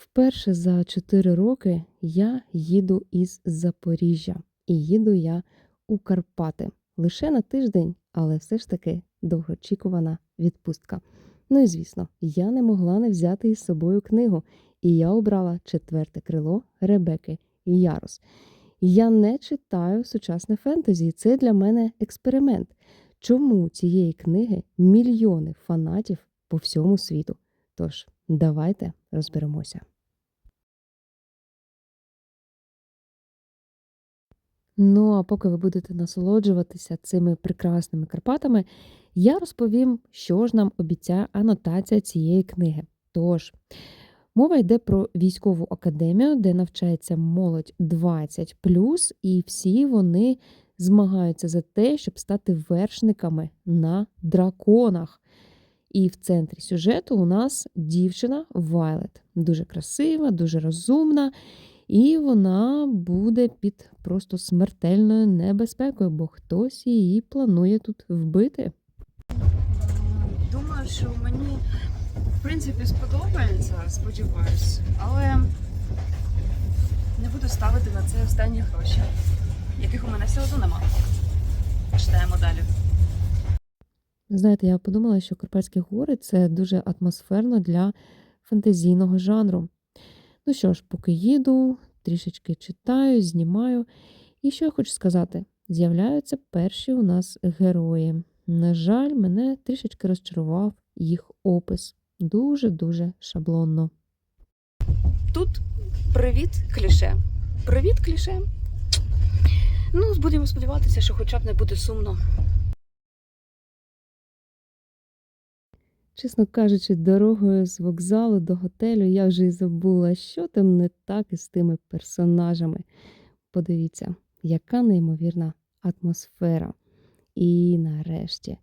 Вперше за 4 роки я їду із Запоріжжя, і їду я у Карпати. Лише на тиждень, але все ж таки довгоочікувана відпустка. Ну і звісно, я не могла не взяти із собою книгу, і я обрала четверте крило Ребеки Ярос. Я не читаю сучасне фентезі, це для мене експеримент. Чому цієї книги мільйони фанатів по всьому світу? Тож, давайте розберемося. Ну, а поки ви будете насолоджуватися цими прекрасними Карпатами, я розповім, що ж нам обіцяє анотація цієї книги. Тож, мова йде про військову академію, де навчається молодь 20 і всі вони змагаються за те, щоб стати вершниками на драконах. І в центрі сюжету у нас дівчина Вайлет. Дуже красива, дуже розумна. І вона буде під просто смертельною небезпекою, бо хтось її планує тут вбити. Думаю, що мені в принципі сподобається, сподіваюсь, але не буду ставити на це останні гроші, яких у мене все одно нема. Читаємо далі. Знаєте, я подумала, що Карпатські гори це дуже атмосферно для фантазійного жанру. Ну що ж, поки їду, трішечки читаю, знімаю. І що я хочу сказати? З'являються перші у нас герої. На жаль, мене трішечки розчарував їх опис. Дуже-дуже шаблонно. Тут привіт кліше. Привіт кліше. Ну, будемо сподіватися, що хоча б не буде сумно. Чесно кажучи, дорогою з вокзалу до готелю я вже й забула, що там не так із тими персонажами. Подивіться, яка неймовірна атмосфера. І нарешті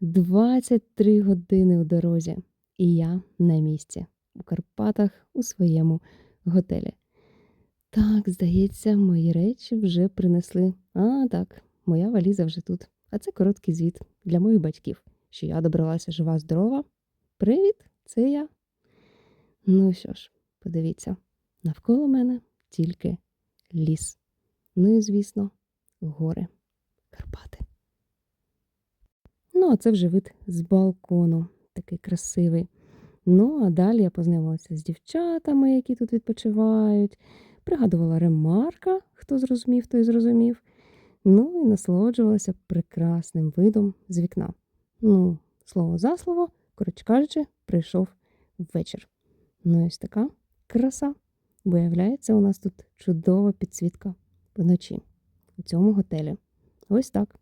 23 години у дорозі, і я на місці у Карпатах у своєму готелі. Так, здається, мої речі вже принесли. А, так, моя валіза вже тут. А це короткий звіт для моїх батьків, що я добралася жива здорова. Привіт, це я. Ну що ж, подивіться, навколо мене тільки ліс. Ну і, звісно, гори, Карпати. Ну, а це вже вид з балкону, такий красивий. Ну, а далі я познайомилася з дівчатами, які тут відпочивають, пригадувала ремарка, хто зрозумів, той зрозумів. Ну і насолоджувалася прекрасним видом з вікна. Ну, слово за слово, коротше кажучи, прийшов вечір. Ну, ось така краса. Виявляється, у нас тут чудова підсвітка вночі у цьому готелі. Ось так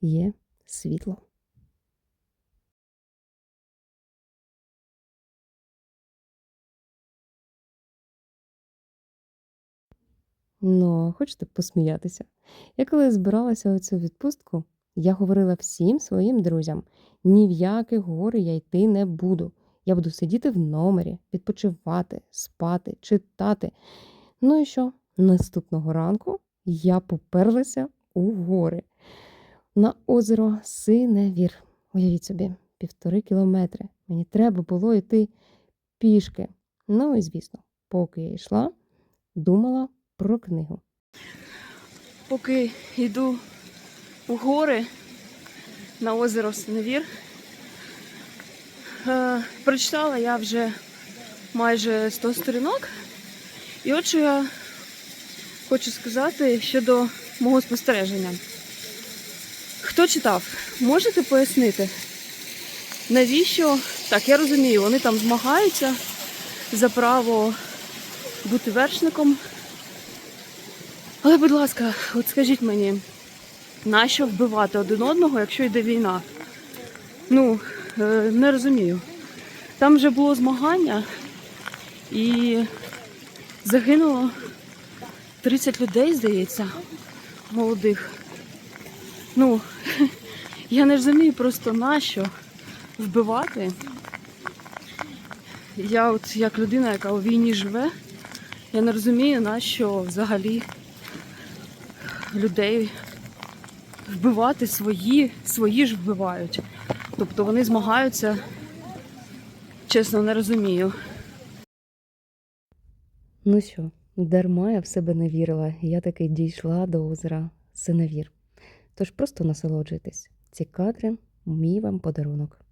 є світло. Ну, а хочете посміятися? Я коли збиралася у цю відпустку, я говорила всім своїм друзям: ні в які гори я йти не буду. Я буду сидіти в номері, відпочивати, спати, читати. Ну і що? Наступного ранку я поперлася у гори на озеро Синевір. Уявіть собі, півтори кілометри. Мені треба було йти пішки. Ну і звісно, поки я йшла, думала про книгу. Поки йду у гори на озеро Синевір, е, прочитала я вже майже 100 сторінок. І от що я хочу сказати щодо мого спостереження. Хто читав, можете пояснити, навіщо? Так, я розумію, вони там змагаються за право бути вершником. Але, будь ласка, от скажіть мені, нащо вбивати один одного, якщо йде війна? Ну, е, не розумію. Там вже було змагання і загинуло 30 людей, здається, молодих. Ну, я не розумію просто нащо вбивати. Я от як людина, яка у війні живе, я не розумію, нащо взагалі людей вбивати свої, свої ж вбивають. Тобто вони змагаються, чесно, не розумію. Ну що, дарма я в себе не вірила, я таки дійшла до озера Синевір. Тож просто насолоджуйтесь. Ці кадри мій вам подарунок.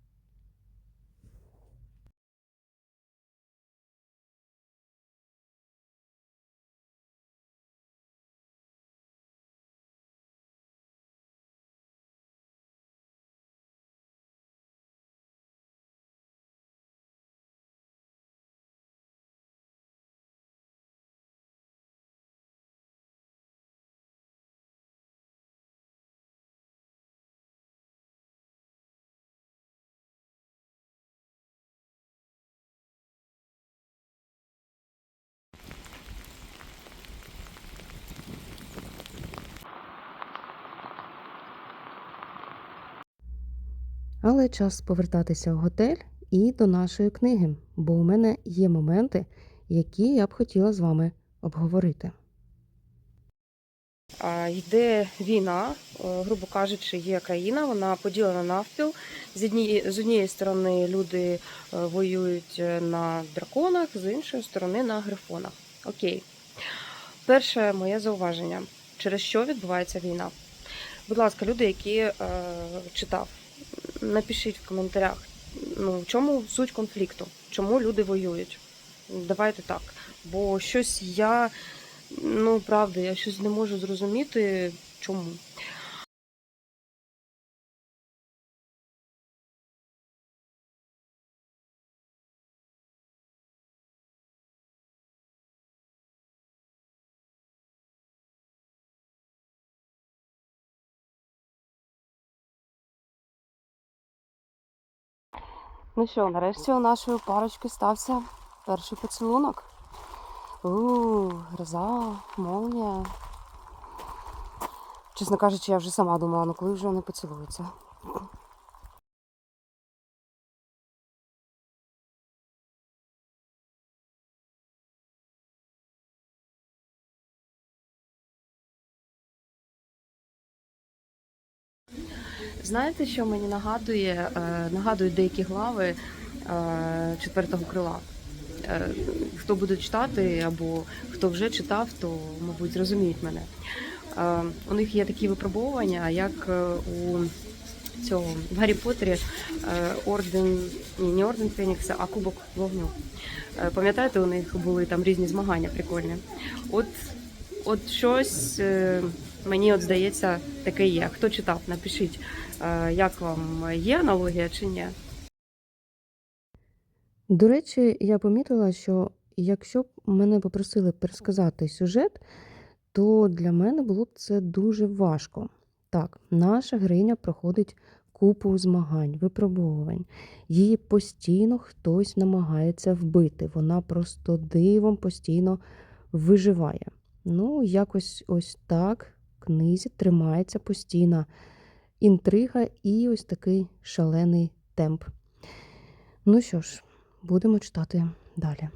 Але час повертатися в готель і до нашої книги, бо у мене є моменти, які я б хотіла з вами обговорити. Йде війна, е, грубо кажучи, є країна, вона поділена навпіл. З однієї, з однієї сторони люди е, воюють е, на драконах, з іншої сторони на грифонах. Окей. Перше моє зауваження: через що відбувається війна? Будь ласка, люди, які е, читав, напишіть в коментарях, ну, в чому суть конфлікту, чому люди воюють. Давайте так. Бо щось я, ну правда, я щось не можу зрозуміти, чому. Ну що, нарешті у нашої парочки стався перший поцілунок. У, гроза, молнія. Чесно кажучи, я вже сама думала, ну коли вже вони поцілуються. Знаєте, що мені нагадує? Е, Нагадують деякі глави е, четвертого крила. Е, Хто буде читати, або хто вже читав, то, мабуть, зрозуміють мене. У них є такі випробовування, як у цього в Гаррі Поттері орден, ні, не орден Фенікса, а Кубок вогню. Пам'ятаєте, у них були там різні змагання прикольні. От, от щось мені от здається таке є. Хто читав, напишіть, е, як вам є аналогія чи ні. До речі, я помітила, що якщо б мене попросили пересказати сюжет, то для мене було б це дуже важко. Так, наша героїня проходить купу змагань, випробовувань. Її постійно хтось намагається вбити. Вона просто дивом постійно виживає. Ну, якось ось так книзі тримається постійна інтрига і ось такий шалений темп. Ну що ж, будемо читати далі.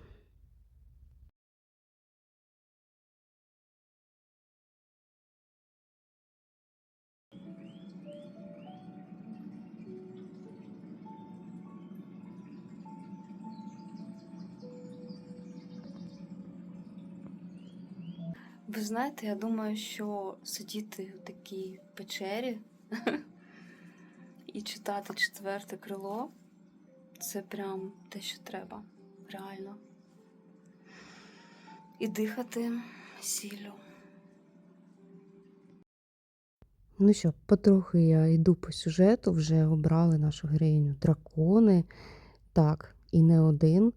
Ви знаєте, я думаю, що сидіти в такій печері і читати четверте крило це прям те, що треба, реально. І дихати сіллю. Ну що, потрохи я йду по сюжету, вже обрали нашу героїню дракони. Так, і не один.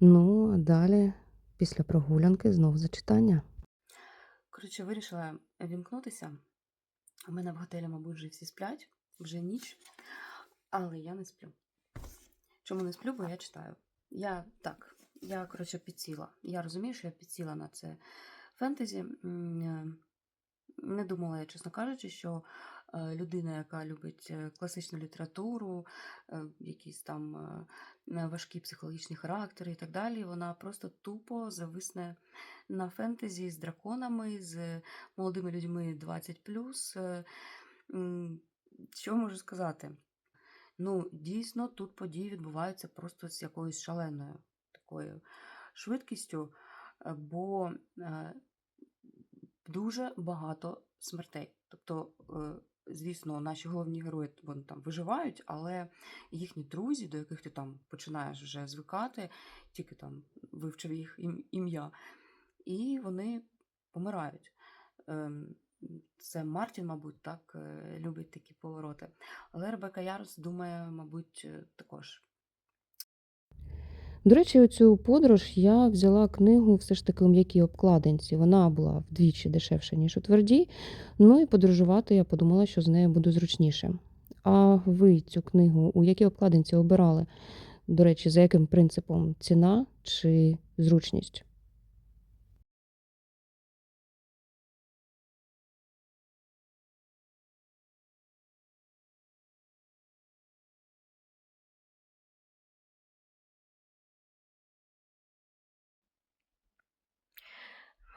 Ну, а далі, після прогулянки, знов зачитання. Коротше, вирішила вімкнутися. У мене в готелі, мабуть, вже всі сплять, вже ніч, але я не сплю. Чому не сплю? Бо я читаю. Я так, я, коротше, підсіла. Я розумію, що я підсіла на це фентезі. Е, Не думала я, чесно кажучи, що людина, яка любить е, класичну літературу, е, якісь там е, важкі психологічні характери і так далі, вона просто тупо зависне на фентезі з драконами, з молодими людьми 20 Е, Що можу сказати? Ну, дійсно, тут події відбуваються просто з якоюсь шаленою такою швидкістю. е, бо е, дуже багато смертей. Тобто, е, звісно, наші головні герої вони там виживають, але їхні друзі, до яких ти там починаєш вже звикати, тільки там вивчив їх ім- ім'я, і вони помирають. Ем, Це Мартін, мабуть, так е, любить такі повороти. Але Ребека Ярос думає, мабуть, е, також. До речі, цю подорож я взяла книгу все ж таки у м'якій обкладинці. Вона була вдвічі дешевша, ніж у твердій. Ну і подорожувати я подумала, що з нею буде зручніше. А ви цю книгу у якій обкладинці обирали? До речі, за яким принципом ціна чи зручність?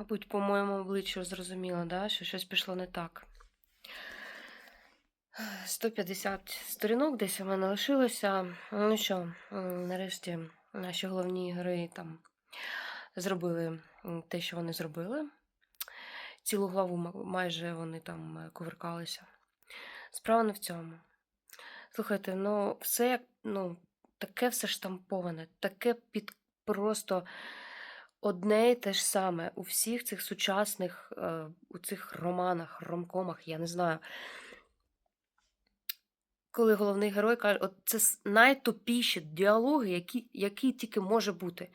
Мабуть, по моєму обличчю зрозуміла, да, що щось пішло не так. 150 сторінок десь у мене лишилося. Ну що, нарешті наші головні герої там зробили те, що вони зробили. Цілу главу майже вони там е, кувиркалися. Справа не в цьому. Слухайте, ну все ну, таке все штамповане, таке під просто одне і те ж саме у всіх цих сучасних, е, у цих романах, ромкомах, я не знаю. Коли головний герой каже, от це найтупіші діалоги, які, які тільки може бути.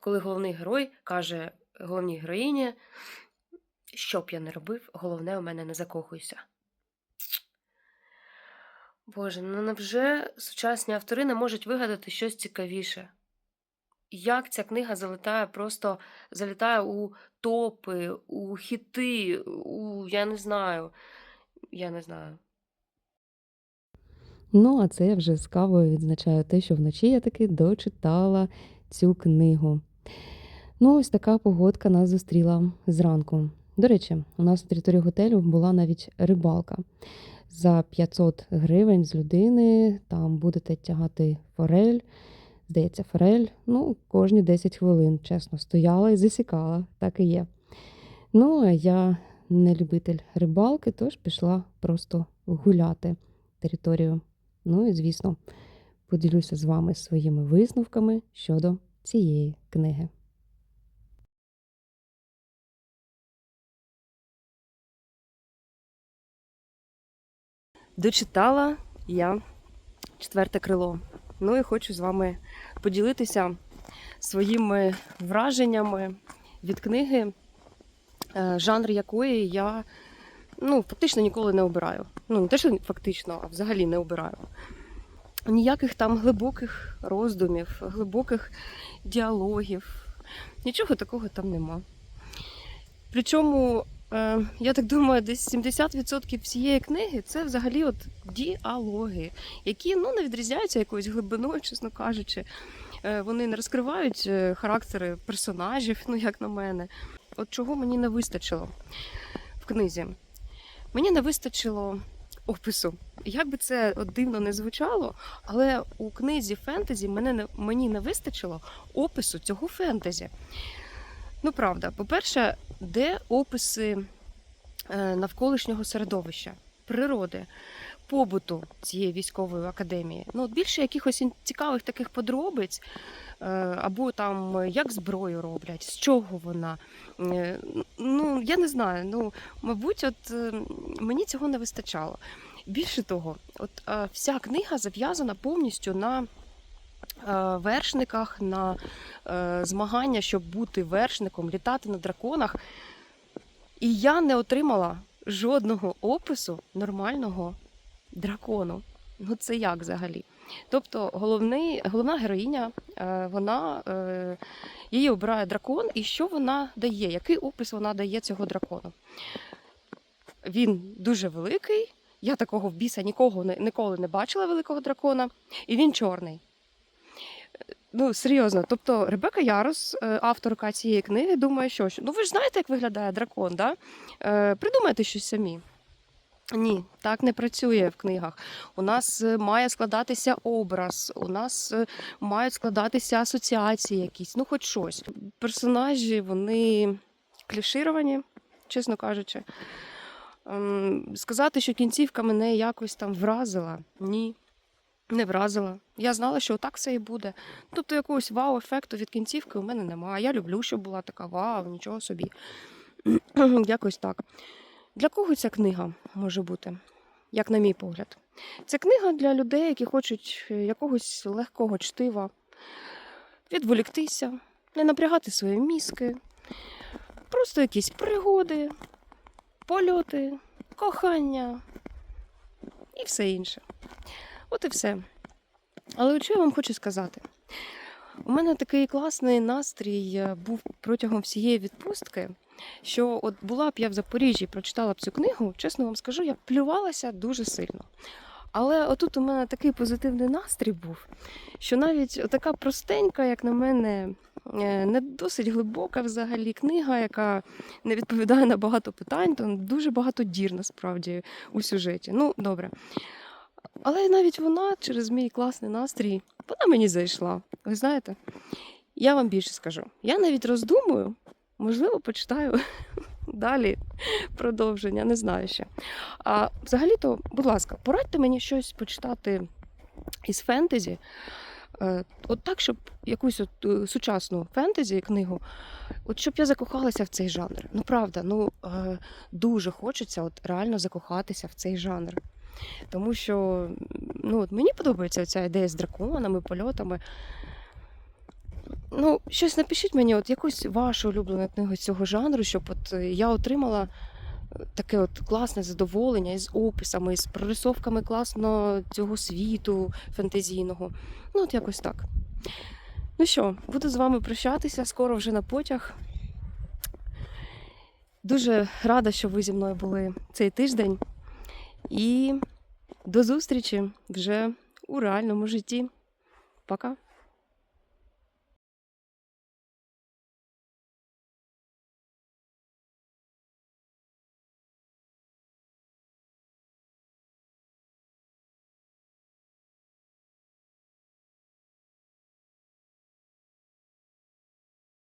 Коли головний герой каже головній героїні, що б я не робив, головне у мене не закохуйся. Боже, ну невже сучасні автори не можуть вигадати щось цікавіше? Як ця книга залітає, просто залітає у топи, у хіти, у я не знаю. Я не знаю. Ну, а це я вже з кавою відзначаю те, що вночі я таки дочитала цю книгу. Ну, ось така погодка нас зустріла зранку. До речі, у нас на території готелю була навіть рибалка. За 500 гривень з людини там будете тягати форель. Здається, форель, ну, кожні 10 хвилин, чесно, стояла і засікала, так і є. Ну, а я не любитель рибалки, тож пішла просто гуляти територію. Ну і, звісно, поділюся з вами своїми висновками щодо цієї книги. Дочитала я четверте крило. Ну і хочу з вами поділитися своїми враженнями від книги, е, жанр якої я ну, фактично ніколи не обираю. Ну, не те, що фактично, а взагалі не обираю. Ніяких там глибоких роздумів, глибоких діалогів. Нічого такого там нема. Причому, я так думаю, десь 70% всієї книги це взагалі от діалоги, які ну, не відрізняються якоюсь глибиною, чесно кажучи. Е, вони не розкривають е, характери персонажів, ну як на мене. От чого мені не вистачило в книзі? Мені не вистачило опису. Як би це от дивно не звучало, але у книзі фентезі мене не, мені не вистачило опису цього фентезі. Ну, правда, по-перше, де описи е, навколишнього середовища, природи, побуту цієї військової академії. Ну, більше якихось цікавих таких подробиць, е, або там як зброю роблять, з чого вона. Е, Ну, я не знаю. Ну, мабуть, от мені цього не вистачало. Більше того, от вся книга зав'язана повністю на вершниках, на е, змагання, щоб бути вершником, літати на драконах. І я не отримала жодного опису нормального дракону. Ну це як взагалі? Тобто головний, головна героїня, е, вона е, її обирає дракон, і що вона дає? Який опис вона дає цього дракону? Він дуже великий. Я такого в біса нікого ніколи не бачила великого дракона, і він чорний. Ну, серйозно, тобто Ребека Ярос, е, авторка цієї книги, думає, що ну ви ж знаєте, як виглядає дракон, да? Е, придумайте щось самі. Ні, так не працює в книгах. У нас е, має складатися образ, у нас е, мають складатися асоціації якісь, ну хоч щось. Персонажі вони клішировані, чесно кажучи. Ем, Сказати, що кінцівка мене якось там вразила. Ні, не вразила. Я знала, що так все і буде. Тобто якогось вау-ефекту від кінцівки у мене немає. Я люблю, щоб була така вау, нічого собі. Якось так. Для кого ця книга може бути, як на мій погляд? Це книга для людей, які хочуть е, якогось легкого чтива, відволіктися, не напрягати свої мізки, просто якісь пригоди, польоти, кохання і все інше. От і все. Але що я вам хочу сказати? У мене такий класний настрій е, був протягом всієї відпустки що от була б я в Запоріжжі, прочитала б цю книгу, чесно вам скажу, я плювалася дуже сильно. Але отут у мене такий позитивний настрій був, що навіть така простенька, як на мене, е, не досить глибока взагалі книга, яка не відповідає на багато питань, то дуже багато дір насправді у сюжеті. Ну, добре. Але навіть вона через мій класний настрій, вона мені зайшла. Ви знаєте, я вам більше скажу. Я навіть роздумую, можливо, почитаю далі продовження, не знаю ще. А взагалі-то, будь ласка, порадьте мені щось почитати із фентезі. Е, От так, щоб якусь от е, сучасну фентезі книгу, от щоб я закохалася в цей жанр. Ну правда, ну е, дуже хочеться от реально закохатися в цей жанр. Тому що ну, от мені подобається ця ідея з драконами, польотами. Ну, щось напишіть мені, от якусь вашу улюблену книгу цього жанру, щоб от е, я отримала е, таке от класне задоволення із описами, з прорисовками класно цього світу фентезійного. Ну, от якось так. Ну що, буду з вами прощатися, скоро вже на потяг. Дуже рада, що ви зі мною були цей тиждень. І до зустрічі вже у реальному житті. Пока!